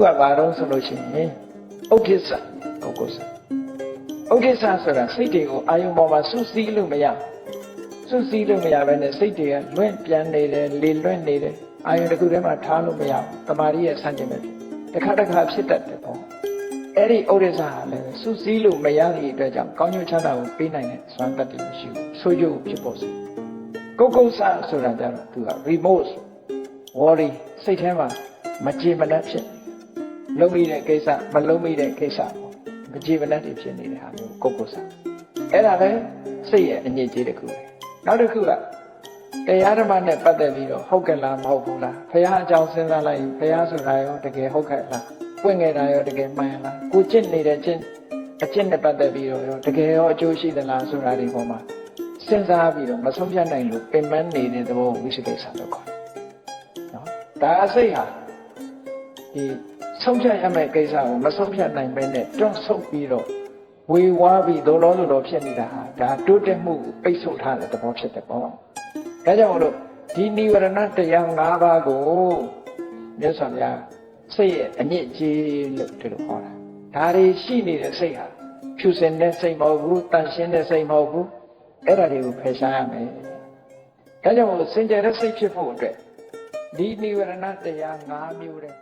ကဘာတော့ဆိုလို့ရှိရင်ဥက္ကိစ္စပုဂ္ဂိုလ်စဥက္ကိစ္စဆိုတာစိတ်တွေကိုအာယုံပေါ်မှာစူးစီးလို့မရစူးစီးလို့မရဘဲနဲ့စိတ်တွေကလွင့်ပြန်နေတယ်လေလွင့်နေတယ်အာယုံတစ်ခုထဲမှာထားလို့မရဘူးတမာရီရဲ့ဆန့်ကျင်ပဲဖြစ်တစ်ခါတစ်ခါဖြစ်တတ်တယ်ပေါ့အဲ့ဒီဥဒိစ္စဟာလည်းစူးစီးလို့မရတဲ့အတွက်ကြောင့်ကောင်းကျိုးချမ်းသာကိုပေးနိုင်တဲ့စွမ်းတတ်တယ်မရှိဘူးဆိုးကျိုးဖြစ်ပေါ်စေကိုယ်ကုဆဆိုတာကြတော့သူက remote worry စိတ်ထဲမှာမကြေမနက်ဖြစ်နေ လုံးမိတဲ့ကိစ္စမလုံးမိတဲ့ကိစ္စပေါ့မကြေမနက်တွေဖြစ်နေတဲ့ဟာမျိုးကိုယ်ကုဆအဲ့ဒါပဲစိတ်ရဲ့အညစ်အကြေးတစ်ခုပဲနောက်တစ်ခုကတရားဓမ္မနဲ့ပတ်သက်ပြီးတော့ဟုတ်ကဲ့လားမဟုတ်ဘူးလားဖះအကြောင်းစဉ်းစားလိုက်ရင်ဖះဆိုတာရောတကယ်ဟုတ်ကဲ့လားပွင့်ခဲ့တာရောတကယ်မှန်လားကိုကျင့်နေတဲ့ကျင့်အကျင့်နဲ့ပတ်သက်ပြီးတော့ရောတကယ်ရောအကျိုးရှိသလားဆိုတာဒီပေါ်မှာစဉ်းစားပြီးတော့မဆုံးဖြတ်နိုင်လို့ပင်ပန်းနေတဲ့သဘောကိုဝိသေကိစ္စလို့ခေါ်တယ်နော်ဒါအစိတ်ဟာဒီ ဆုံးဖြတ်ရမယ့်ကိစ္စကိုမဆုံးဖြတ်နိုင်ဘဲနဲ့တွန့်ဆုတ်ပြီးတော့ဝေဝါးပြီးဒုလောဒုလောဖြစ်နေတာဟာဒါတိုးတက်မှုကိုပိတ်ဆို့ထားတဲ့သဘောဖြစ်တယ်ပေါ့ဒါကြောင့်မလို့ဒီនិဝရဏတရား၅ပါးကိုမြတ်စွာဘုရားစိတ်ရဲ့အညစ်အကြေးလို့ဒီလိုဟောတာဒါတွေရှိနေတဲ့စိတ်ဟာဖြူစင်တဲ့စိတ်မဟုတ်ဘူးတန်ရှင်းတဲ့စိတ်မဟုတ်ဘူးအဲ့ဒါတွေကိုဖယ်ရှားရမယ်ဒါကြောင့်မို့စင်ကြယ်တဲ့စိတ်ဖြစ်ဖို့အတွက်ဒီនិဝရဏတရား၅မျိုးတဲ့